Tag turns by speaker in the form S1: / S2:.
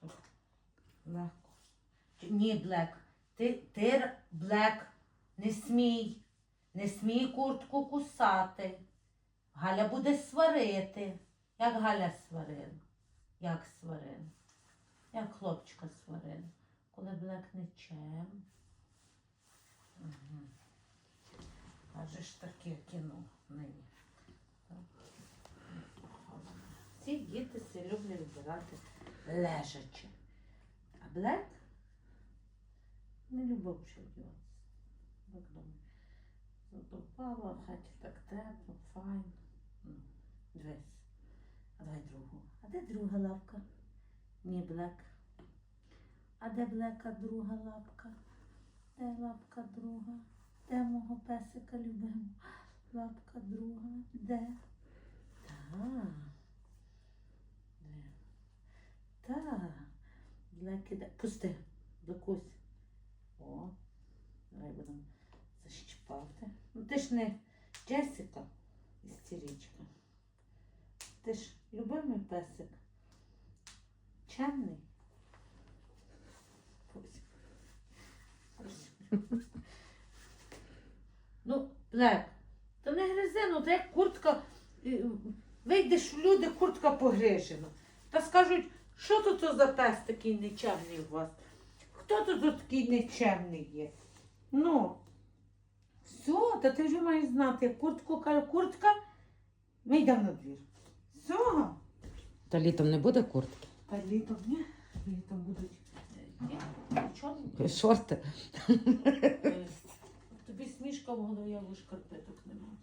S1: так легко? Ні, Блек. Ти, ти Блек, не смій. Не смій куртку кусати. Галя буде сварити. Як Галя сварила? Як сварила? Як хлопчика сварила? Коли Блек не чем. Угу. Аже ж таке кіно нині. Лежачи. А Блек не любив ще одягатися. Як думаю, задовбала, в хаті так тепло, файно. Ну, дивись. А давай другу. А де друга лапка? Ні, Блек. А де Блека друга лапка? Де лапка друга? Де мого песика любимо? Лапка друга. Де? Так. Де? Так. Іде. Пусти. Блекусь. О. Давай будемо защіпати. Ну ти ж не Джесіка істеричка. Ти ж любимий песик. Чемний. Ну, Блек, то не гризи, ну то як куртка. Вийдеш в люди, куртка погрижена. Та скажуть, що тут за пес такий нечемний у вас? Хто тут такий нечемний є? Ну, все, та ти вже маєш знати, куртку каже, куртка, ми йдемо на двір. Все.
S2: Та літом не буде куртки.
S1: Та літом, ні? Літом будуть. е, Ні, чорні.
S2: Шорти.
S1: Е, Тобі смішка в голові, але шкарпеток немає.